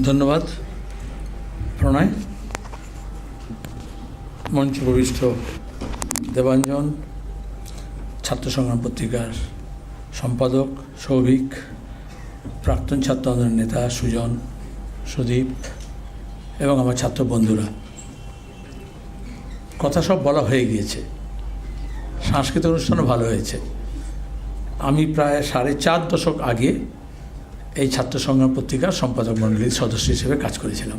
ধন্যবাদ, প্রণয়। মঞ্চ প্রবিষ্ট দেবাঞ্জন, ছাত্র সংগ্রাম পত্রিকার সম্পাদক, সৌভিক, প্রাক্তন ছাত্র আন্দোলনের নেতা সুজন, সুদীপ, এবং আমার ছাত্র বন্ধুরা। কথা সব বলা হয়ে গিয়েছে। সাংস্কৃতিক অনুষ্ঠানও ভালো হয়েছে। আমি প্রায় সাড়ে চার দশক আগে এই ছাত্র সংগ্রাম পত্রিকার সম্পাদক মণ্ডলীর সদস্য হিসেবে কাজ করেছিলাম।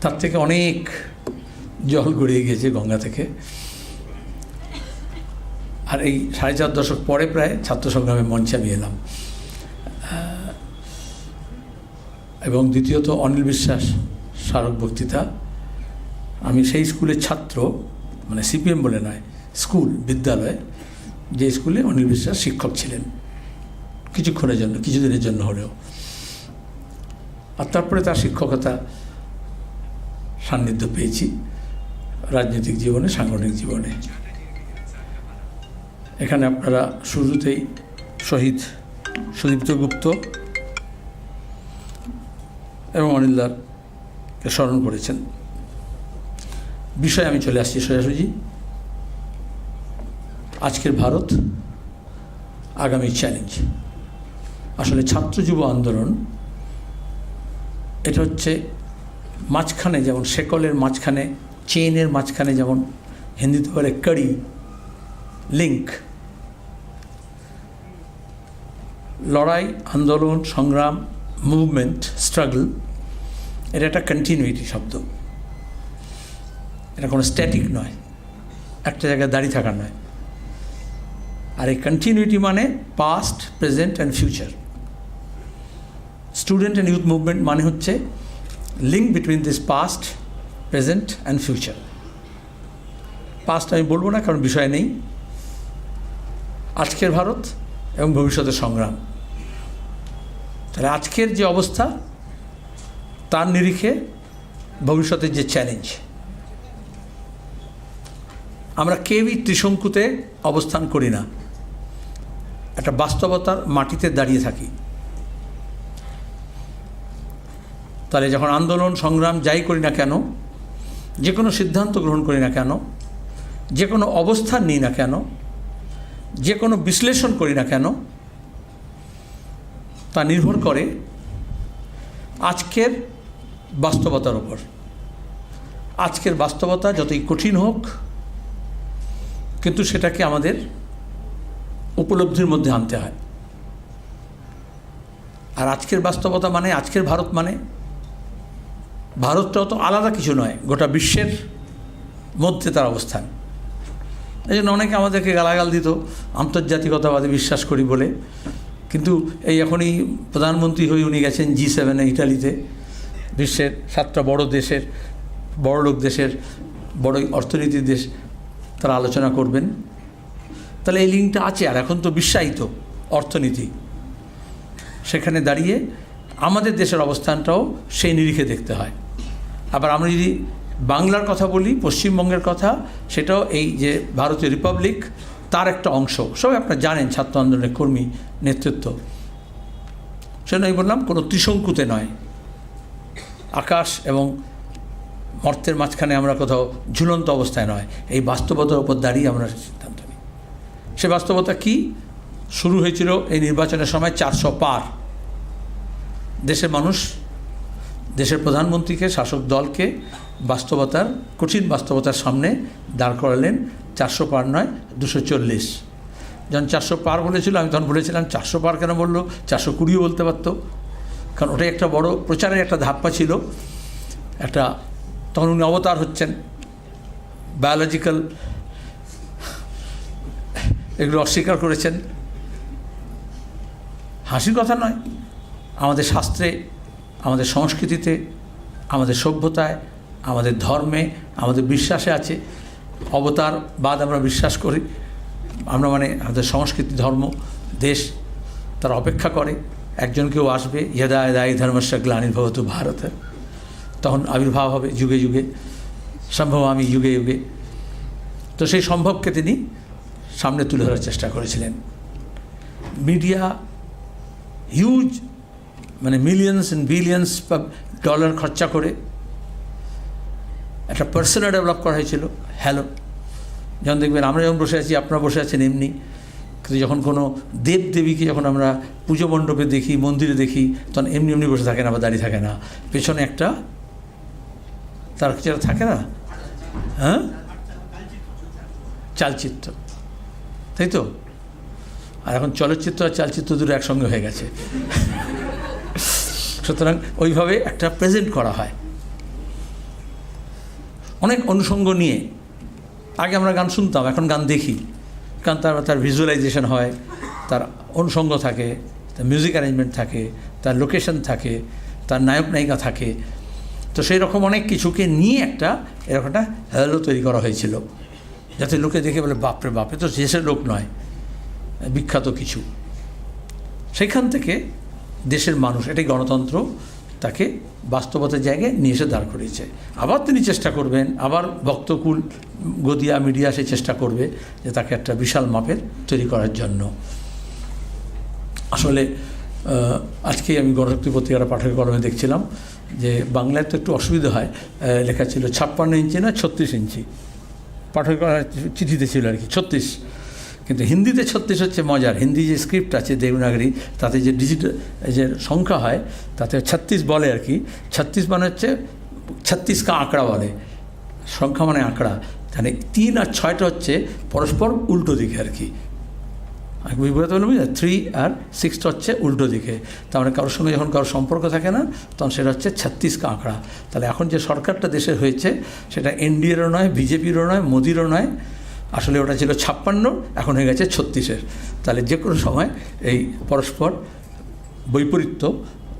তার থেকে অনেক জল গড়িয়ে গিয়েছে গঙ্গা থেকে। আর এই সাড়ে চার দশক পরে প্রায় ছাত্র সংগ্রামে মঞ্চে আমি এলাম। এবং দ্বিতীয়ত অনিল বিশ্বাস, স্মারক বক্তৃতা। আমি সেই স্কুলের ছাত্র মানে সিপিএম বলে নয়, স্কুল, বিদ্যালয়, যে স্কুলে অনিল বিশ্বাস শিক্ষক ছিলেন। কিছুক্ষণের জন্য, কিছুদিনের জন্য হলেও। আর তারপরে তার শিক্ষকতা সান্নিধ্য পেয়েছি রাজনৈতিক জীবনে, সাংগঠনিক জীবনে। এখানে আপনারা শুরুতেই শহীদ সুদীপ্ত গুপ্ত এবং অনিলদারকে স্মরণ করেছেন। বিষয়ে আমি চলে আসছি সোজাসুজি। আজকের ভারত আগামী চ্যালেঞ্জ আসলে ছাত্র যুব আন্দোলন, এটা হচ্ছে মাঝখানে যেমন শেকলের মাঝখানে চেনের মাঝখানে যেমন হিন্দিতে বলে কড়ি লিঙ্ক লড়াই, আন্দোলন, সংগ্রাম মুভমেন্ট স্ট্রাগল এটা একটা কন্টিনিউইটি শব্দ। এটা কোনো স্ট্যাটিক নয়, একটা জায়গায় দাঁড়িয়ে থাকা নয়। আর এই কন্টিনিউটি মানে past present and future student and youth movement মানে হচ্ছে link between this past present and future past আমি বলব না, কারণ বিষয় নেই। আজকের ভারত এবং ভবিষ্যতের সংগ্রাম। তাহলে আজকের যে অবস্থা, তার নিরিখে ভবিষ্যতের যে চ্যালেঞ্জ আমরা কেউই ত্রিশঙ্কুতে অবস্থান করি না। একটা বাস্তবতার মাটিতে দাঁড়িয়ে থাকি। তাহলে যখন আন্দোলন, সংগ্রাম যাই করি না কেন যে কোনো সিদ্ধান্ত গ্রহণ করি না কেন যে কোনো অবস্থান নিই না কেন যে কোনো বিশ্লেষণ করি না কেন, তা নির্ভর করে আজকের বাস্তবতার ওপর আজকের বাস্তবতা যতই কঠিন হোক, কিন্তু সেটাকে আমাদের উপলব্ধির মধ্যে আনতে হয়। আর আজকের বাস্তবতা মানে আজকের ভারত মানে ভারতটাও তো আলাদা কিছু নয়, গোটা বিশ্বের মধ্যে তার অবস্থান। এই জন্য অনেকে আমাদেরকে গালাগাল দিত, আন্তর্জাতিকতাবাদে বিশ্বাস করি বলে। কিন্তু এই এখনই প্রধানমন্ত্রী হয়ে উনি গেছেন জি সেভেনে ইটালিতে। বিশ্বের সাতটা বড় দেশের, বড় লোক দেশের, বড় অর্থনীতির দেশ, তারা আলোচনা করবেন। তাহলে এই লিঙ্কটা আছে, আর এখন তো বিশ্বায়িত অর্থনীতি। সেখানে দাঁড়িয়ে আমাদের দেশের অবস্থানটাও সেই নিরিখে দেখতে হয়। আবার আমরা যদি বাংলার কথা বলি, পশ্চিমবঙ্গের কথা, সেটাও এই যে ভারতীয় রিপাবলিক, তার একটা অংশ। সবাই আপনারা জানেন ছাত্র আন্দোলনের কর্মী নেতৃত্ব। সেজন্য আমি বললাম, কোনো ত্রিশঙ্কুতে নয়। আকাশ এবং মর্তের মাঝখানে আমরা কোথাও ঝুলন্ত অবস্থায় নয়। এই বাস্তবতার উপর দাঁড়িয়ে আমরা সিদ্ধান্ত নিই। সে বাস্তবতা কি? শুরু হয়েছিল এই নির্বাচনের সময় চারশো পার। দেশের মানুষ, দেশের প্রধানমন্ত্রীকে, শাসক দলকে বাস্তবতার, কঠিন বাস্তবতার সামনে দাঁড় করালেন চারশো পার নয়, দুশো চল্লিশ। যখন চারশো পার বলেছিল, আমি তখন বলেছিলাম, চারশো পার কেন বলল? চারশো কুড়িও বলতে পারতো। কারণ ওটাই একটা বড় প্রচারের একটা ধাপ্পা ছিল। একটা, তখন উনি অবতার হচ্ছেন। বায়োলজিক্যাল এগুলো অস্বীকার করেছেন। হাসির কথা নয়। আমাদের শাস্ত্রে, আমাদের সংস্কৃতিতে, আমাদের সভ্যতায়, আমাদের ধর্মে, আমাদের বিশ্বাসে আছে। অবতার বাদ আমরা বিশ্বাস করি। আমরা মানে আমাদের সংস্কৃতি, ধর্ম, দেশ তারা অপেক্ষা করে। একজন কেউ আসবে, ইয়দা দায়ী ধর্মস্য গ্লানির্ভবত ভারত। তখন আবির্ভাব হবে যুগে যুগে। সম্ভব আমি যুগে যুগে। তো সেই সম্ভবকে তিনি সামনে তুলে ধরার চেষ্টা করেছিলেন। মিডিয়া, হিউজ মানে মিলিয়ন্স অ্যান্ড বিলিয়ন্স ডলার খরচা করে একটা পার্সোনা ডেভেলপ করা হয়েছিল। হ্যালো যেমন দেখবেন আমরা যখন বসে আছি, আপনারা বসে আছেন এমনি। কিন্তু যখন কোনো দেব দেবীকে যখন আমরা পুজো মণ্ডপে দেখি, মন্দিরে দেখি, তখন এমনি এমনি বসে থাকে না বা দাঁড়িয়ে থাকে না। পেছনে একটা তার কিছু থাকে না? হ্যাঁ? চালচিত্র। তাই তো? আর এখন চলচ্চিত্র আর চালচিত্র দুটো একসঙ্গে হয়ে গেছে। সুতরাং ওইভাবে একটা প্রেজেন্ট করা হয়। অনেক অনুষঙ্গ নিয়ে, আগে আমরা গান শুনতাম, এখন গান দেখি। কারণ তার তার ভিজুয়ালাইজেশন হয়, তার অনুষঙ্গ থাকে, তার মিউজিক অ্যারেঞ্জমেন্ট থাকে, তার লোকেশন থাকে, তার নায়ক নায়িকা থাকে। তো সেই রকম অনেক কিছুকে নিয়ে একটা, এরকম একটা হ্যালো তৈরি করা হয়েছিল। যাতে লোকে দেখে বলে, বাপরে বাপে তো দেশের লোক নয়। বিখ্যাত কিছু। সেখান থেকে দেশের মানুষ, এটাই গণতন্ত্র, তাকে বাস্তবতার জায়গায় নিয়ে এসে দাঁড় করিয়েছে। আবার তিনি চেষ্টা করবেন, আবার ভক্তকুল গদিয়া মিডিয়া সে চেষ্টা করবে যে তাকে একটা বিশাল মাপের তৈরি করার জন্য। আসলে আজকেই আমি গণশক্তি পত্রিকার পাঠকের কলমে দেখছিলাম যে বাংলায় তো একটু অসুবিধা হয়। লেখা ছিল ছাপ্পান্ন ইঞ্চি না, ছত্রিশ ইঞ্চি। পাঠকের চিঠিতে ছিল আর কি, ছত্রিশ। কিন্তু হিন্দিতে ছত্রিশ হচ্ছে মজার। হিন্দি যে স্ক্রিপ্ট আছে দেবনাগরী, তাতে যে ডিজিটাল যে সংখ্যা হয়, তাতে ছত্রিশ বলে আর কি। ছত্রিশ মানে হচ্ছে, ছত্রিশ কা আঁকড়া বলে। সংখ্যা মানে আঁকড়া। মানে তিন আর ছয়টা হচ্ছে পরস্পর উল্টো দিকে আর কি। আমি বুঝতে পারলাম থ্রি আর সিক্সটা হচ্ছে উল্টো দিকে। তার মানে কারোর সঙ্গে যখন কারোর সম্পর্ক থাকে না, তখন সেটা হচ্ছে ছত্রিশকা আঁকড়া। তাহলে এখন যে সরকারটা দেশের হয়েছে, সেটা এনডিএরও নয় বিজেপিরও নয় মোদিরও নয় আসলে ওটা ছিল ছাপ্পান্ন, এখন হয়ে গেছে ছত্রিশের। তাহলে যে কোনো সময় এই পরস্পর বৈপরীত্য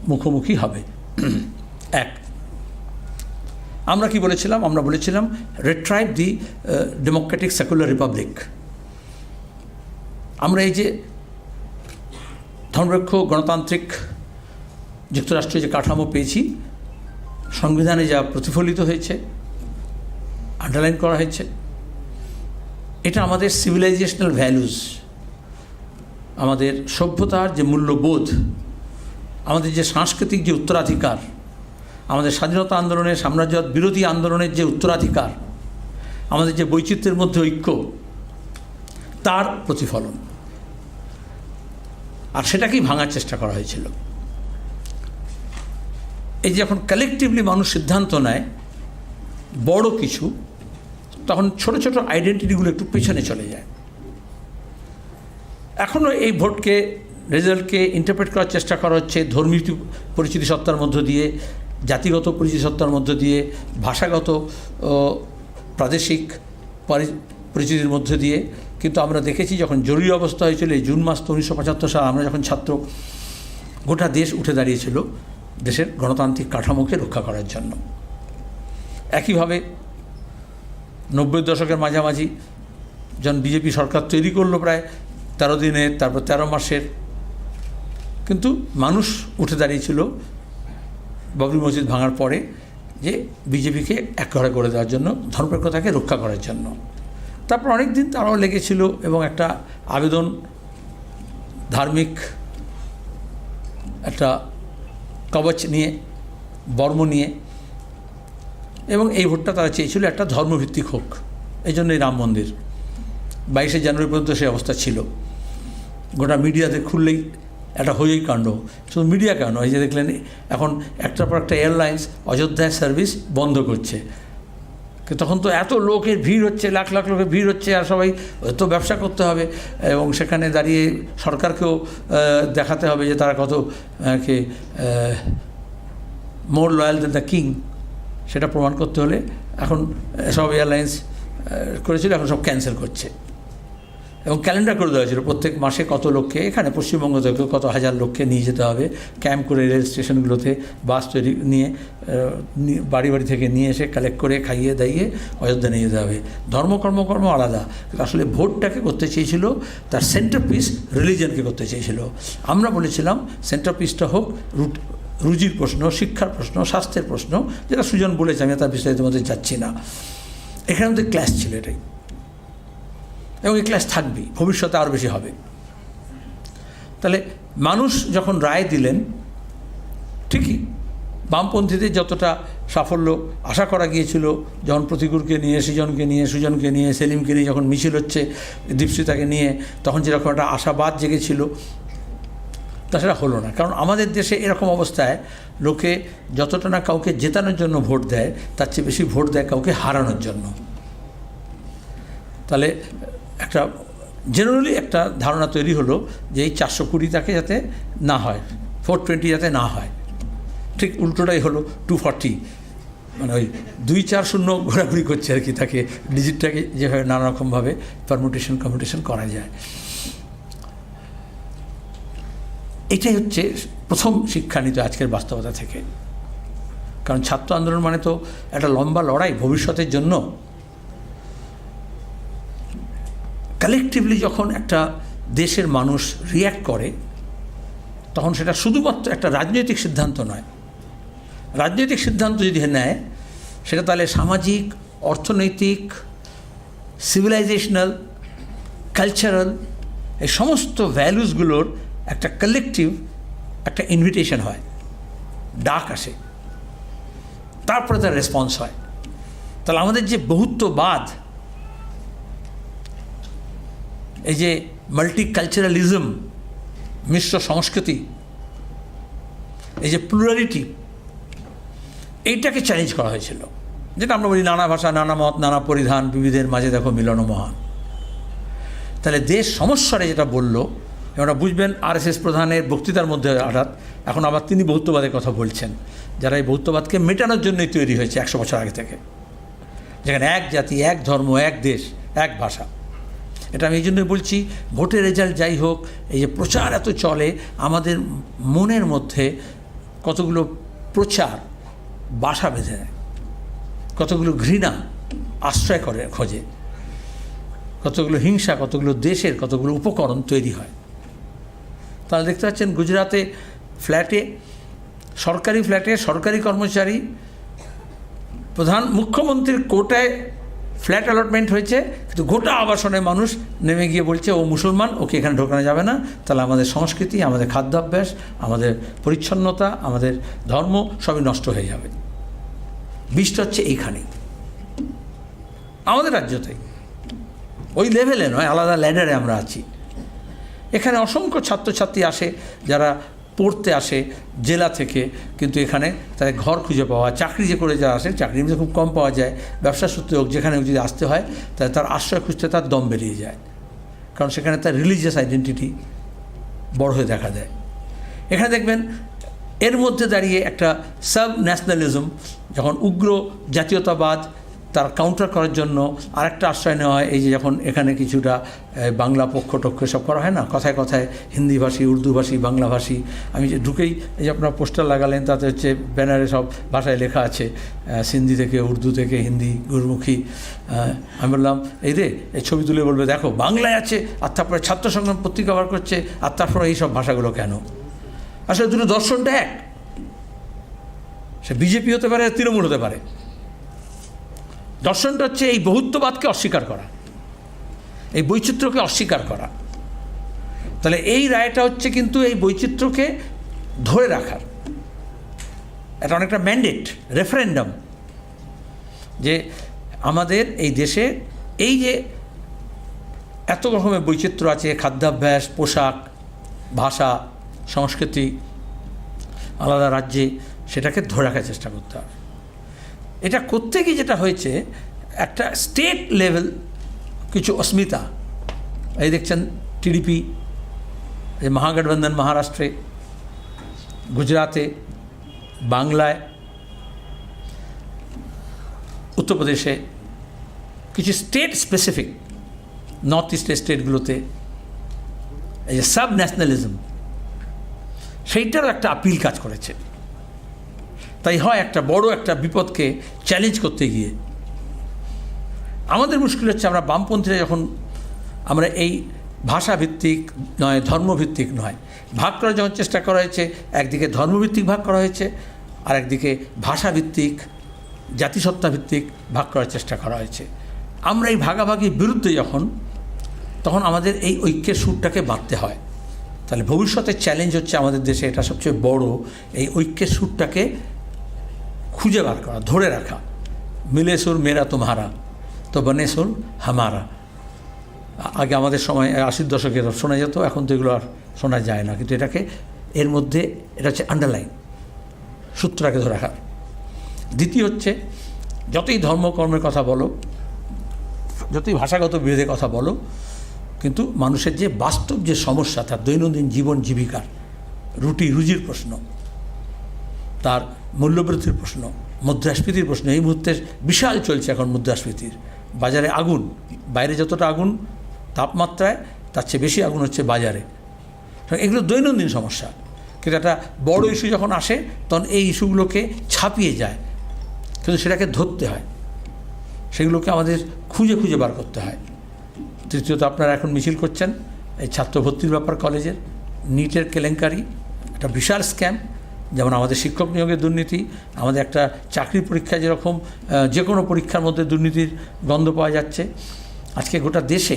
মুখোমুখি হবে। এক। আমরা কি বলেছিলাম? আমরা বলেছিলাম retrieve the democratic secular republic আমরা এই যে ধর্মরক্ষ, গণতান্ত্রিক যুক্তরাষ্ট্রের যে কাঠামো পেয়েছি, সংবিধানে যা প্রতিফলিত হয়েছে আন্ডারলাইন করা হয়েছে এটা আমাদের সিভিলাইজেশনাল ভ্যালুজ আমাদের সভ্যতার যে মূল্যবোধ, আমাদের যে সাংস্কৃতিক যে উত্তরাধিকার, আমাদের স্বাধীনতা আন্দোলনের সাম্রাজ্যবাদ বিরোধী আন্দোলনের যে উত্তরাধিকার, আমাদের যে বৈচিত্র্যের মধ্যে ঐক্য, তার প্রতিফলন। আর সেটাকেই ভাঙার চেষ্টা করা হয়েছিল। এই যে যখন কালেকটিভলি মানুষ সিদ্ধান্ত নেয়, বড় কিছু তখন ছোট ছোট আইডেন্টিটিগুলো একটু পেছনে চলে যায়। এখনও এই ভোটকে, রেজাল্টকে ইন্টারপ্রেট করার চেষ্টা করা হচ্ছে ধর্মীয় পরিচিতি সত্তার মধ্য দিয়ে, জাতিগত পরিচিতি সত্তার মধ্য দিয়ে, ভাষাগত প্রাদেশিক পরি- পরিচিতির মধ্য দিয়ে। কিন্তু আমরা দেখেছি যখন জরুরি অবস্থা হয়েছিল, এই জুন মাস তো উনিশশো পঁচাত্তর সাল, আমরা যখন ছাত্র, গোটা দেশ উঠে দাঁড়িয়েছিল দেশের গণতান্ত্রিক কাঠামোকে রক্ষা করার জন্য। একইভাবে নব্বই দশকের মাঝামাঝি যখন বিজেপি সরকার তৈরি করল প্রায় তেরো দিনের তারপর তেরো মাসের। কিন্তু মানুষ উঠে দাঁড়িয়েছিল বাবরি মসজিদ ভাঙার পরে যে বিজেপিকে একঘরে করে দেওয়ার জন্য ধর্মপ্রেক্ষতাকে রক্ষা করার জন্য। তারপর অনেক দিন তারাও লেগেছিল এবং একটা আবেদন, ধার্মিক একটা কবচ নিয়ে, বর্ম নিয়ে এবং এই ভোটটা তারা চেয়েছিল একটা ধর্মভিত্তিক হোক। এই জন্যই রাম মন্দির। বাইশে জানুয়ারি পর্যন্ত সেই অবস্থা ছিল। গোটা মিডিয়াতে খুললেই একটা হইই কাণ্ড। শুধু মিডিয়া কেন? এই যে দেখলেন, এখন একটার পর একটা এয়ারলাইন্স অযোধ্যায় সার্ভিস বন্ধ করছে। তখন তো এত লোকের ভিড় হচ্ছে, লাখ লাখ লোকের ভিড় হচ্ছে, আর সবাই তো ব্যবসা করতে হবে। এবং সেখানে দাঁড়িয়ে সরকারকেও দেখাতে হবে যে তারা কত কে more loyal than the king সেটা প্রমাণ করতে হলে এখন সব এয়ারলাইন্স করেছিল, এখন সব ক্যান্সেল করছে। এবং ক্যালেন্ডার করে দেওয়া হয়েছিল, প্রত্যেক মাসে কত লোককে, এখানে পশ্চিমবঙ্গ থেকে কত হাজার লোককে নিয়ে যেতে হবে। ক্যাম্প করে রেল স্টেশনগুলোতে বাস তৈরি নিয়ে বাড়ি বাড়ি থেকে নিয়ে এসে কালেক্ট করে খাইয়ে দাইয়ে অযোধ্যা নিয়ে যেতে হবে। ধর্ম কর্মকর্ম আলাদা। আসলে ভোটটাকে করতে চেয়েছিল, তার সেন্টার পিস রিলিজনকে করতে চেয়েছিল। আমরা বলেছিলাম সেন্টার পিসটা হোক রুট রুজির প্রশ্ন, শিক্ষার প্রশ্ন, স্বাস্থ্যের প্রশ্ন, যেটা সুজন বলেছে, আমি তার বিস্তারিত মধ্যে যাচ্ছি না। এখানে আমাদের ক্লাস ছিল এটাই। এবং এই ক্লাস থাকবেই, ভবিষ্যতে আরও বেশি হবে। তাহলে মানুষ যখন রায় দিলেন, ঠিকই বামপন্থীদের যতটা সাফল্য আশা করা গিয়েছিল, যখন প্রতিকূলকে নিয়ে, সুজনকে নিয়ে সুজনকে নিয়ে, সেলিমকে নিয়ে যখন মিছিল হচ্ছে, দীপশিতাকে নিয়ে, তখন যেরকম একটা আশাবাদ জেগেছিল তা সেটা হলো না। কারণ আমাদের দেশে এরকম অবস্থায় লোকে যতটা না কাউকে জেতানোর জন্য ভোট দেয়, তার চেয়ে বেশি ভোট দেয় কাউকে হারানোর জন্য। তাহলে একটা জেনারেলি একটা ধারণা তৈরি হলো যে এই চারশো কুড়িটাকে যাতে না হয় ফোর টোয়েন্টি যাতে না হয়। ঠিক উল্টোটাই হলো টু ফর্টি মানে ওই দুই চার শূন্য ঘোরাঘুরি করছে আর কি তাকে ডিজিটটাকে যেভাবে নানা রকমভাবে পারমুটেশন কম্পিটিশন করা যায়। এটাই হচ্ছে প্রথম শিক্ষা নিত আজকের বাস্তবতা থেকে। কারণ ছাত্র আন্দোলন মানে তো একটা লম্বা লড়াই ভবিষ্যতের জন্য। কালেকটিভলি যখন একটা দেশের মানুষ রিয়্যাক্ট করে, তখন সেটা শুধুমাত্র একটা রাজনৈতিক সিদ্ধান্ত নয়। রাজনৈতিক সিদ্ধান্ত যদি নেয়, সেটা তাহলে সামাজিক, অর্থনৈতিক সিভিলাইজেশনাল কালচারাল এই সমস্ত ভ্যালুসগুলোর একটা কালেকটিভ একটা ইনভিটেশন হয়। ডাক আসে। তারপরে তার রেসপন্স হয়। তাহলে আমাদের যে বহুত্ববাদ, এই যে মাল্টিকালচারালিজম মিশ্র সংস্কৃতি, এই যে প্লুরালিটি এইটাকে চ্যালেঞ্জ করা হয়েছিল। যেটা আমরা বলি নানা ভাষা, নানা মত, নানা পরিধান, বিবিধের মাঝে দেখো মিলন মহান তাহলে দেশ সমস্যারে যেটা বলল আমরা বুঝবেন আরএসএস প্রধানের বক্তৃতার মধ্যে হঠাৎ এখন আবার তিনি বহুত্ববাদের কথা বলছেন, যারা এই বহুত্ববাদকে মেটানোর জন্যই তৈরি হয়েছে একশো বছর আগে থেকে। যেখানে এক জাতি, এক ধর্ম, এক দেশ, এক ভাষা। এটা আমি এই জন্যই বলছি, ভোটের রেজাল্ট যাই হোক, এই যে প্রচার এত চলে, আমাদের মনের মধ্যে কতগুলো প্রচার বাসা বেঁধে নেয়, কতগুলো ঘৃণা আশ্রয় করে খোঁজে, কতগুলো হিংসা, কতগুলো দেশের, কতগুলো উপকরণ তৈরি হয়। তাহলে দেখতে পাচ্ছেন গুজরাতে ফ্ল্যাটে, সরকারি ফ্ল্যাটে, সরকারি কর্মচারী, প্রধান মুখ্যমন্ত্রীর কোটায় ফ্ল্যাট অ্যালটমেন্ট হয়েছে, কিন্তু গোটা আবাসনের মানুষ নেমে গিয়ে বলছে, ও মুসলমান, ওকে এখানে ঢোকানো যাবে না। তাহলে আমাদের সংস্কৃতি, আমাদের খাদ্যাভ্যাস, আমাদের পরিচ্ছন্নতা, আমাদের ধর্ম সবই নষ্ট হয়ে যাবে। বিষটা হচ্ছে এইখানেই আমাদের রাজ্যতেই। ওই লেভেলে নয়, আলাদা ল্যাডারে আমরা আছি। এখানে অসংখ্য ছাত্রছাত্রী আসে, যারা পড়তে আসে জেলা থেকে, কিন্তু এখানে তাদের ঘর খুঁজে পাওয়া চাকরি যে করে যারা আসে চাকরি খুব কম পাওয়া যায়। ব্যবসা সূত্রে হোক, যেখানে যদি আসতে হয়, তাহলে তার আশ্রয় খুঁজতে তার দম বেরিয়ে যায়। কারণ সেখানে তার রিলিজিয়াস আইডেন্টিটি বড় হয়ে দেখা দেয় এখানে দেখবেন, এর মধ্যে দাঁড়িয়ে একটা সাব ন্যাশনালিজম যখন উগ্র জাতীয়তাবাদ তার কাউন্টার করার জন্য আরেকটা আশ্রয় নেওয়া হয়, এই যে যখন এখানে কিছুটা বাংলা পক্ষ টক্ষ সব করা হয় না, কথায় কথায় হিন্দিভাষী উর্দুভাষী বাংলাভাষী আমি যে ঢুকেই, এই যে আপনার পোস্টার লাগালেন, তাতে হচ্ছে ব্যানারে সব ভাষায় লেখা আছে সিন্ধি থেকে উর্দু থেকে হিন্দি গুরুমুখী আমি বললাম, এই রে, এই ছবি তুলে বলবে, দেখো, বাংলায় আছে, আর তারপরে ছাত্র সংগ্রাম পত্রিকা বার করছে, আর তারপরে এই সব ভাষাগুলো কেন? আসলে দুটো দর্শনটা এক। সে বিজেপি হতে পারে, তৃণমূল হতে পারে। দর্শনটা হচ্ছে এই বহুত্ববাদকে অস্বীকার করা, এই বৈচিত্র্যকে অস্বীকার করা। তাহলে এই রায়টা হচ্ছে কিন্তু এই বৈচিত্র্যকে ধরে রাখার। এটা অনেকটা ম্যান্ডেট রেফারেন্ডাম যে আমাদের এই দেশে এই যে এত রকমের বৈচিত্র্য আছে, খাদ্যাভ্যাস, পোশাক, ভাষা, সংস্কৃতি, আলাদা রাজ্যে, সেটাকে ধরে রাখার চেষ্টা করতে হবে। এটা গিয়ে যেটা হয়েছে, একটা স্টেট লেভেল কিছু অস্মিতা, এই দেখছেন টিডিপি এই মহাগঠবন্ধন মহারাষ্ট্রে, গুজরাতে, বাংলায়, উত্তরপ্রদেশে, কিছু স্টেট স্পেসিফিক নর্থ ইস্টের স্টেটগুলোতে এই যে সাব ন্যাশনালিজম সেইটারও একটা আপিল কাজ করেছে। তাই হয় একটা বড় একটা বিপদকে চ্যালেঞ্জ করতে গিয়ে। আমাদের মুশকিল হচ্ছে আমরা বামপন্থীরা যখন আমরা এই ভাষাভিত্তিক নয়, ধর্মভিত্তিক নয়, ভাগ করার যখন চেষ্টা করা হয়েছে, একদিকে ধর্মভিত্তিক ভাগ করা হয়েছে আর একদিকে ভাষাভিত্তিক, জাতিসত্তাভিত্তিক ভাগ করার চেষ্টা করা হয়েছে। আমরা এই ভাগাভাগির বিরুদ্ধে যখন, তখন আমাদের এই ঐক্যের সুরটাকে বাঁধতে হয়। তাহলে ভবিষ্যতের চ্যালেঞ্জ হচ্ছে আমাদের দেশে, এটা সবচেয়ে বড়, এই ঐক্যের সুরটাকে খুঁজে বার করা, ধরে রাখা। মিলে সুর, মেরা তোমারা, তো বনে সুর, হামারা। আগে আমাদের সময়, আশির দশকের শোনা যেত, এখন তো এগুলো আর শোনা যায় না। কিন্তু এটাকে, এর মধ্যে, এটা হচ্ছে আন্ডারলাইন সূত্রটাকে ধরে রাখা দ্বিতীয় হচ্ছে, যতই ধর্মকর্মের কথা বলো, যতই ভাষাগত বিরোধের কথা বলো, কিন্তু মানুষের যে বাস্তব যে সমস্যা, তার দৈনন্দিন জীবন জীবিকার রুটি রুজির প্রশ্ন। তার মূল্যবৃদ্ধির প্রশ্ন, মুদ্রাস্ফীতির প্রশ্ন। এই মুহূর্তে বিশাল চলছে এখন মুদ্রাস্ফীতির। বাজারে আগুন, বাইরে যতটা আগুন, তাপমাত্রায় তার চেয়ে বেশি আগুন হচ্ছে বাজারে। এগুলো দৈনন্দিন সমস্যা। কিন্তু একটা বড় ইস্যু যখন আসে, তখন এই ইস্যুগুলোকে ছাপিয়ে যায়। কিন্তু সেটাকে ধরতে হয়। সেগুলোকে আমাদের খুঁজে খুঁজে বার করতে হয়। তৃতীয়ত, আপনারা এখন মিছিল করছেন। এই ছাত্র ভর্তির ব্যাপার কলেজের। নিটের কেলেঙ্কারি, একটা বিশাল স্ক্যাম। যেমন আমাদের শিক্ষক নিয়োগের দুর্নীতি, আমাদের একটা চাকরি পরীক্ষায় যেরকম যে কোনো পরীক্ষার মধ্যে দুর্নীতির গন্ধ পাওয়া যাচ্ছে। আজকে গোটা দেশে,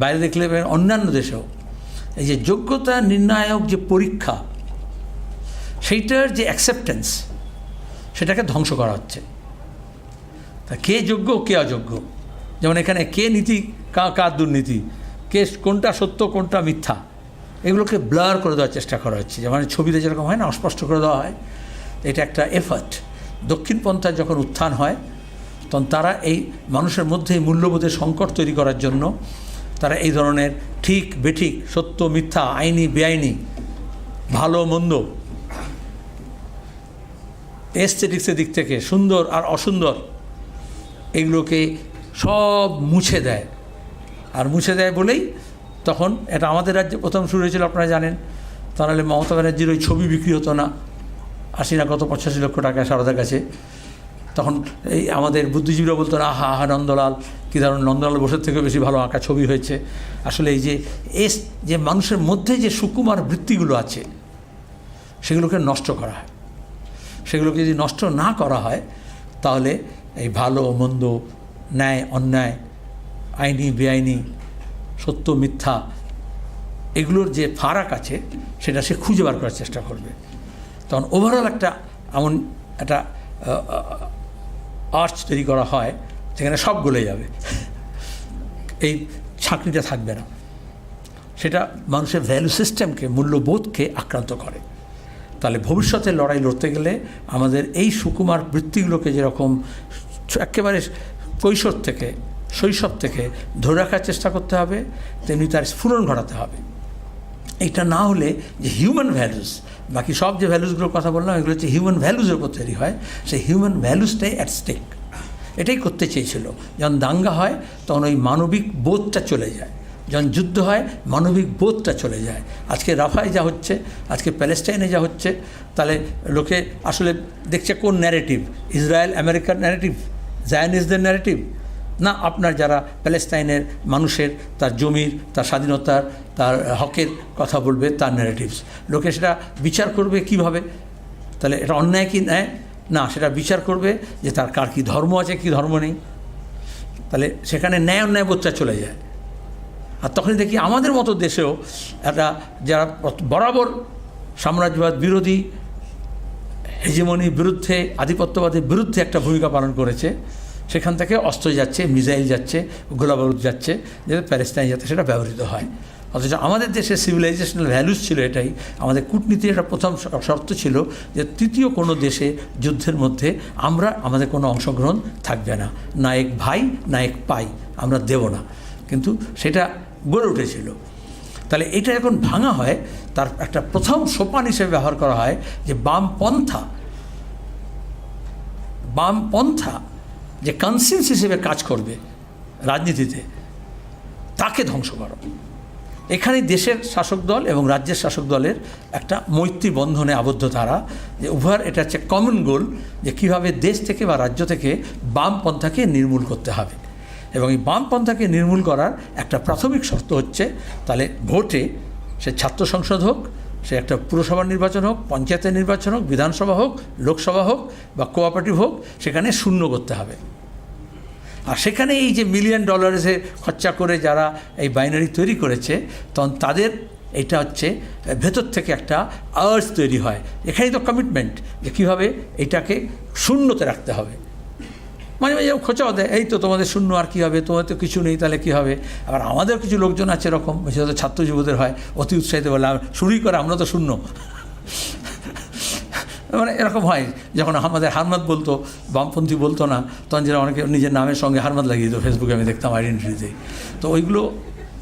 বাইরে দেখলে অন্যান্য দেশেও, এই যে যোগ্যতা নির্ণায়ক যে পরীক্ষা, সেইটার যে অ্যাকসেপ্টেন্স সেটাকে ধ্বংস করা হচ্ছে। তা কে যোগ্য, কে অযোগ্য? যেমন এখানে কে নীতি, কা, কার দুর্নীতি? কে, কোনটা সত্য, কোনটা মিথ্যা? এগুলোকে ব্লার করে দেওয়ার চেষ্টা করা হচ্ছে। যেমন ছবিতে যেরকম হয় না, অস্পষ্ট করে দেওয়া হয়। এটা একটা এফার্ট দক্ষিণপন্থার যখন উত্থান হয়, তখন তারা এই মানুষের মধ্যে এই মূল্যবোধের সংকট তৈরি করার জন্য তারা এই ধরনের ঠিক, বেঠিক, সত্য, মিথ্যা, আইনি, বেআইনি, ভালো, মন্দ এস্থেটিক্সের দিক থেকে সুন্দর আর অসুন্দর এগুলোকে সব মুছে দেয়। আর মুছে দেয় বলেই তখন এটা আমাদের রাজ্যে প্রথম শুরু হয়েছিল, আপনারা জানেন। তাহলে মমতা ব্যানার্জির ওই ছবি বিক্রি হতো না। আশি না কত, পঁচাশি লক্ষ টাকা সারদার কাছে। তখন এই আমাদের বুদ্ধিজীবীরা বলতো না, আহা আহা, নন্দলাল, কী ধরুন নন্দলাল বসের থেকে বেশি ভালো আঁকা ছবি হয়েছে। আসলে এই যে, এস, যে মানুষের মধ্যে যে সুকুমার বৃত্তিগুলো আছে, সেগুলোকে নষ্ট করা হয়। সেগুলোকে যদি নষ্ট না করা হয়, তাহলে এই ভালো, মন্দ, ন্যায়, অন্যায়, আইনি, বেআইনি সত্য, মিথ্যা, এগুলোর যে ফারাক আছে, সেটা সে খুঁজে বার করার চেষ্টা করবে। তখন ওভারঅল একটা এমন একটা আর্চ তৈরি করা হয়, যেখানে সব গলে যাবে। এই ছাঁকনিটা থাকবে না। সেটা মানুষের ভ্যালু সিস্টেমকে মূল্যবোধকে আক্রান্ত করে। তাহলে ভবিষ্যতে লড়াই লড়তে গেলে আমাদের এই সুকুমার বৃত্তিগুলোকে যেরকম, একেবারে কৈশোর থেকে শৈশব থেকে ধরে রাখার চেষ্টা করতে হবে, তেমনি তার স্ফুরণ ঘটাতে হবে। এটা না হলে যে হিউম্যান ভ্যালুস বাকি সব যে ভ্যালুসগুলোর কথা বললাম, এগুলো হচ্ছে হিউম্যান ভ্যালুসের উপর তৈরি হয়। সেই হিউম্যান ভ্যালুসটাই অ্যাট স্টেক এটাই করতে চেয়েছিল। যখন দাঙ্গা হয়, তখন ওই মানবিক বোধটা চলে যায়। যখন যুদ্ধ হয়, মানবিক বোধটা চলে যায়। আজকে রাফায় যা হচ্ছে, আজকে প্যালেস্টাইনে যা হচ্ছে, তাহলে লোকে আসলে দেখছে কোন ন্যারেটিভ ইসরায়েল আমেরিকার ন্যারেটিভ জায়নিসদের ন্যারেটিভ না আপনার যারা প্যালেস্টাইনের মানুষের, তার জমির, তার স্বাধীনতার, তার হকের কথা বলবে, তার ন্যারেটিভস লোকে সেটা বিচার করবে কীভাবে? তাহলে এটা অন্যায় কি ন্যায়? না, সেটা বিচার করবে যে তার কার কী ধর্ম আছে, কী ধর্ম নেই। তাহলে সেখানে ন্যায় অন্যায় বোধটা চলে যায়। আর তখনই দেখি আমাদের মতো দেশেও একটা যারা বরাবর সাম্রাজ্যবাদ বিরোধী, হেজিমনির বিরুদ্ধে, আধিপত্যবাদের বিরুদ্ধে একটা ভূমিকা পালন করেছে সেখান থেকে অস্ত্র যাচ্ছে, মিসাইল যাচ্ছে, গোলাবারুদ যাচ্ছে যাতে প্যালেস্টাইন যাতে সেটা ব্যবহৃত হয়। অথচ আমাদের দেশে সিভিলাইজেশনাল ভ্যালুস ছিল এটাই। আমাদের কূটনীতির একটা প্রথম শর্ত ছিল যে তৃতীয় কোনো দেশে যুদ্ধের মধ্যে আমরা, আমাদের কোনো অংশগ্রহণ থাকবে না। না এক ভাই, না এক পাই, আমরা দেব না। কিন্তু সেটা গড়ে উঠেছিল। তাহলে এটা এখন ভাঙা হয়, তার একটা প্রথম সোপান হিসেবে ব্যবহার করা হয় যে বাম বামপন্থা বামপন্থা যে কনসেন্স হিসেবে কাজ করবে রাজনীতিতে, তাকে ধ্বংস করো। এখানে দেশের শাসক দল এবং রাজ্যের শাসক দলের একটা মৈত্রী বন্ধনে আবদ্ধ তারা, যে উভয়ের এটা হচ্ছে কমন গোল যে কীভাবে দেশ থেকে বা রাজ্য থেকে বামপন্থাকে নির্মূল করতে হবে। এবং এই বামপন্থাকে নির্মূল করার একটা প্রাথমিক শর্ত হচ্ছে, তাহলে ভোটে সে ছাত্র সংসদ হোক সে একটা পুরসভা নির্বাচন হোক, পঞ্চায়েতের নির্বাচন হোক, বিধানসভা হোক, লোকসভা হোক বা কোঅপারেটিভ হোক, সেখানে শূন্য করতে হবে। আর সেখানে এই যে মিলিয়ন ডলার্সে খরচা করে যারা এই বাইনারি তৈরি করেছে, তখন তাদের এটা হচ্ছে, ভেতর থেকে একটা আর্জ তৈরি হয়। এখানেই তো কমিটমেন্ট যে কীভাবে এটাকে শূন্যতে রাখতে হবে। মাঝে মাঝে খোঁচাও দেয়, এই তো তোমাদের শূন্য, আর কী হবে? তোমাদের তো কিছু নেই, তাহলে কী হবে? আবার আমাদের কিছু লোকজন আছে এরকম বিশেষত ছাত্র যুবদের হয়, অতি উৎসাহিত বলে শুরুই করে, আমরা তো শূন্য। মানে এরকম হয়, যখন আমাদের হারমাদ বলতো, বামপন্থী বলতো না, তখন যেটা অনেকে নিজের নামের সঙ্গে হারমাদ লাগিয়ে দিত, ফেসবুকে আমি দেখতাম আইডেন্টিটিতে তো ওইগুলো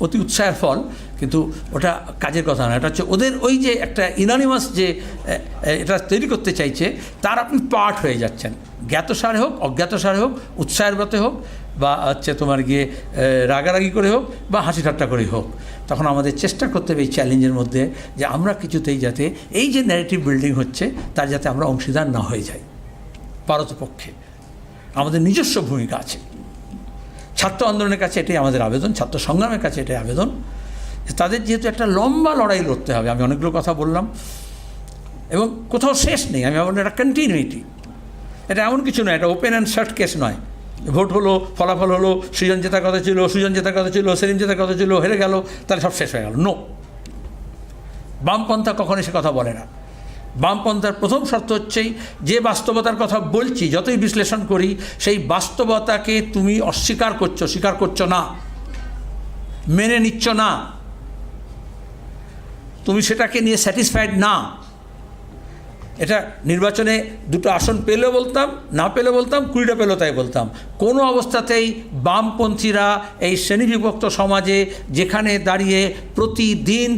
অতি উৎসাহের ফল, কিন্তু ওটা কাজের কথা না। এটা হচ্ছে ওদের ওই যে একটা ইনানিমাস যে এটা তৈরি করতে চাইছে, তার আপনি পার্ট হয়ে যাচ্ছেন। জ্ঞাতসারে হোক অজ্ঞাতসারে হোক, উৎসাহের ব্রতে হোক, বা হচ্ছে তোমার গিয়ে রাগারাগি করে হোক, বা হাসি ঠাট্টা করেই হোক, তখন আমাদের চেষ্টা করতে হবে এই চ্যালেঞ্জের মধ্যে যে আমরা কিছুতেই যাতে এই যে ন্যারেটিভ বিল্ডিং হচ্ছে, তার যাতে আমরা অংশীদার না হয়ে যাই। পারতপক্ষে। আমাদের নিজস্ব ভূমিকা আছে। ছাত্র আন্দোলনের কাছে এটাই আমাদের আবেদন, ছাত্র সংগ্রামের কাছে এটাই আবেদন। তাদের যেহেতু একটা লম্বা লড়াই লড়তে হবে, আমি অনেকগুলো কথা বললাম। এবং কোথাও শেষ নেই, আমি বললাম এটা কন্টিনিউটি এটা এমন কিছু নয়, এটা ওপেন অ্যান্ড শার্ট কেস নয়। ভোট হলো, ফলাফল হলো, সৃজন জেতার কথা ছিল, সুজন জেতার কথা ছিল, সেলিম জেতার কথা ছিল, হেরে গেল, তাহলে সব শেষ হয়ে গেল। নো বামপন্থা কখনোই সে কথা বলে না। বামপন্থার প্রথম শর্ত হচ্ছেই যে বাস্তবতার কথা বলছি, যতই বিশ্লেষণ করি, সেই বাস্তবতাকে তুমি অস্বীকার করছ, স্বীকার করছ না, মেনে নিচ্ছ না। তুমি সেটাকে নিয়ে স্যাটিসফাইড না। এটা নির্বাচনে দুটো আসন পেলেও বলতাম, না পেলে বলতাম, কুড়িটা পেল তাই বলতাম। কোনো অবস্থাতেই বামপন্থীরা এই শ্রেণীবিভক্ত সমাজে যেখানে দাঁড়িয়ে প্রতিদিন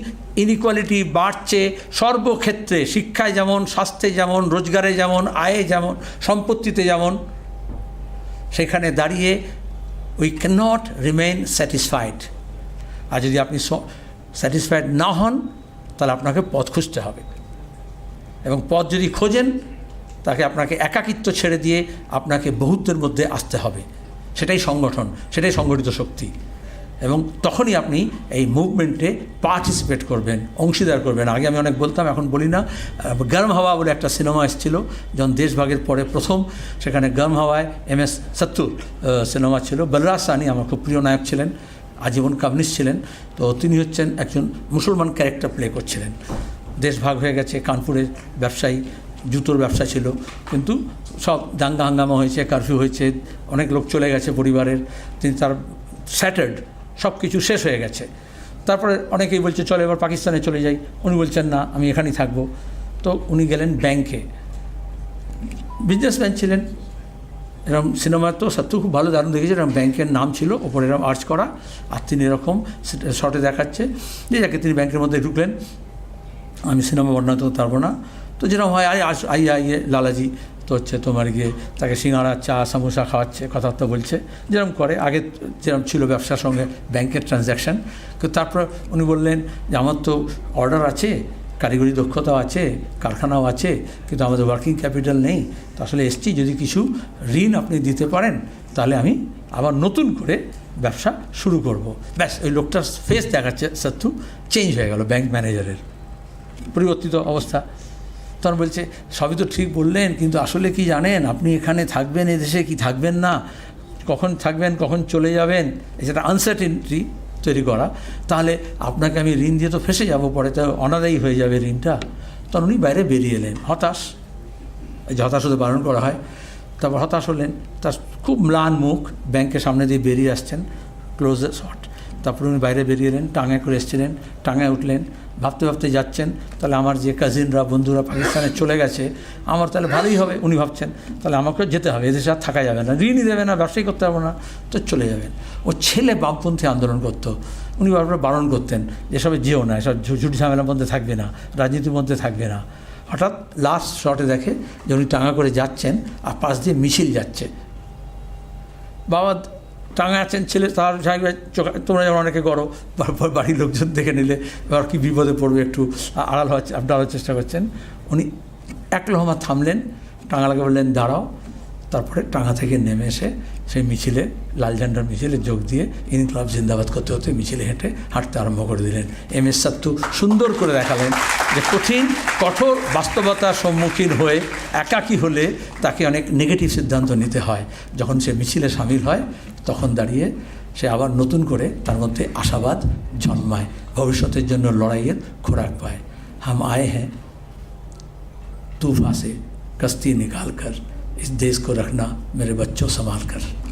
ইনইকুয়ালিটি বাড়ছে, সর্বক্ষেত্রে, শিক্ষায় যেমন, স্বাস্থ্যে যেমন, রোজগারে যেমন, আয়ে যেমন, সম্পত্তিতে যেমন, সেখানে দাঁড়িয়ে we can not remain satisfied আর যদি আপনি স্যাটিসফাইড না হন, তাহলে আপনাকে পথ খুঁজতে হবে। এবং পথ যদি খোঁজেন, তাকে আপনাকে একাকিত্ব ছেড়ে দিয়ে আপনাকে বহুত্বের মধ্যে আসতে হবে। সেটাই সংগঠন, সেটাই সংগঠিত শক্তি। এবং তখনই আপনি এই মুভমেন্টে পার্টিসিপেট করবেন, অংশীদার করবেন। আগে আমি অনেক বলতাম, এখন বলি না। গরম হাওয়া বলে একটা সিনেমা এসেছিল, যখন দেশভাগের পরে প্রথম, সেখানে গরম হাওয়ায় এম এস সত্তুর সিনেমা ছিল। বলরাজ সানি আমার খুব প্রিয় নায়ক ছিলেন, আজীবন কাবনিস ছিলেন। তো তিনি হচ্ছেন একজন মুসলমান ক্যারেক্টার প্লে করছিলেন। দেশ ভাগ হয়ে গেছে, কানপুরের ব্যবসায়ী, জুতোর ব্যবসা ছিল। কিন্তু সব দাঙ্গা হাঙ্গামা হয়েছে কারফিউ হয়েছে, অনেক লোক চলে গেছে পরিবারের। তিনি তার স্যাটার্ড সব কিছু শেষ হয়ে গেছে। তারপরে অনেকেই বলছে, চলে এবার পাকিস্তানে চলে যাই। উনি বলছেন, না, আমি এখানেই থাকব। তো উনি গেলেন ব্যাংকে। বিজনেসম্যান ছিলেন। এরকম সিনেমা তো সত্যি খুব ভালো, দারুণ দেখেছে। এরকম ব্যাংকের নাম ছিল, ওপরে এরকম আর্চ করা, আর তিনি এরকম শর্টে দেখাচ্ছে। যে যাকে তিনি ব্যাংকের মধ্যে ঢুকলেন, আমি সিনেমা বর্ণনা করতে পারব না। তো যেরকম হয় আই আস আই আইয়ে লালাজি। তো হচ্ছে, তোমার গিয়ে তাকে সিঙ্গাড়া, চা, সামোসা খাওয়াচ্ছে, কথাবার্তা বলছে। যেরকম করে, আগে যেরকম ছিল ব্যবসার সঙ্গে ব্যাংকের ট্রানজ্যাকশান কিন্তু তারপর উনি বললেন যে, আমার তো অর্ডার আছে, কারিগরি দক্ষতাও আছে, কারখানাও আছে, কিন্তু আমাদের ওয়ার্কিং ক্যাপিটাল নেই। তো আসলে এসছি, যদি কিছু ঋণ আপনি দিতে পারেন, তাহলে আমি আবার নতুন করে ব্যবসা শুরু করব। ব্যাস, ওই লোকটার ফেস দেখাচ্ছে সত্যু চেঞ্জ হয়ে গেল ব্যাংক ম্যানেজারের পরিবর্তিত অবস্থা। তখন বলছে, সবই তো ঠিক বললেন, কিন্তু আসলে কি জানেন? আপনি এখানে থাকবেন এদেশে, কি থাকবেন না? কখন থাকবেন, কখন চলে যাবেন? যেটা আনসার্টেনিটি তৈরি করা। তাহলে আপনাকে আমি ঋণ দিয়ে তো ফেসে যাব, পরে তো অনাদায়ী হয়ে যাবে ঋণটা। তখন উনি বাইরে বেরিয়ে এলেন, হতাশ। এই যে হতাশ হতে বারণ করা হয়। তারপর হতাশ হলেন, তার খুব ম্লান মুখ, ব্যাংকের সামনে দিয়ে বেরিয়ে আসছেন ক্লোজ শট তারপর উনি বাইরে বেরিয়ে এলেন টাঙায় করে এসেছিলেন টাঙায় উঠলেন ভাবতে ভাবতে যাচ্ছেন, তাহলে আমার যে কাজিনরা বন্ধুরা পাকিস্তানে চলে গেছে, আমার তাহলে ভালোই হবে, উনি ভাবছেন, তাহলে আমাকেও যেতে হবে এদেশে আর থাকা যাবে না, ঋণই দেবে না ব্যবসায়ী করতে পারব না, তো চলে যাবেন। ও ছেলে বামপন্থী আন্দোলন করতো, উনি বারবার বারণ করতেন যেসবে যেও না, এসব ঝুটি ঝামেলার মধ্যে থাকবে না, রাজনীতির মধ্যে থাকবে না। হঠাৎ লাস্ট শটে দেখে যে উনি টাঙা করে যাচ্ছেন, আর পাশ দিয়ে মিছিল যাচ্ছে। বাবা টাঙা আছেন ছেলে, তার সাহেবের তোমরা যেমন অনেকে করো বাড়ির লোকজন দেখে নিলে, এবার কি বিপদে পড়বে একটু আড়াল হওয়ার আড্ডা হওয়ার চেষ্টা করছেন। উনি এক লহমা থামলেন টাঙালাকে বললেন দাঁড়াও, তারপরে টাঙা থেকে নেমে এসে সেই মিছিলে লাল ঝান্ডার মিছিলে যোগ দিয়ে ইনকলাব জিন্দাবাদ করতে হতে মিছিলে হেঁটে হাঁটতে আরম্ভ করে দিলেন এম এস সাত্তু সুন্দর করে দেখালেন যে কঠিন কঠোর বাস্তবতার সম্মুখীন হয়ে একাকী হলে তাকে অনেক নেগেটিভ সিদ্ধান্ত নিতে হয় যখন সে মিছিলে সামিল হয় তখন দাঁড়িয়ে সে আবার নতুন করে তার মধ্যে আশাবাদ জন্মায় ভবিষ্যতের জন্য লড়াইয়ের খোরাক পায় হাম আয়ে হ্যাঁ तूफा से कश्ती निकाल कर इस देश को रखना मेरे बच्चों संभाल कर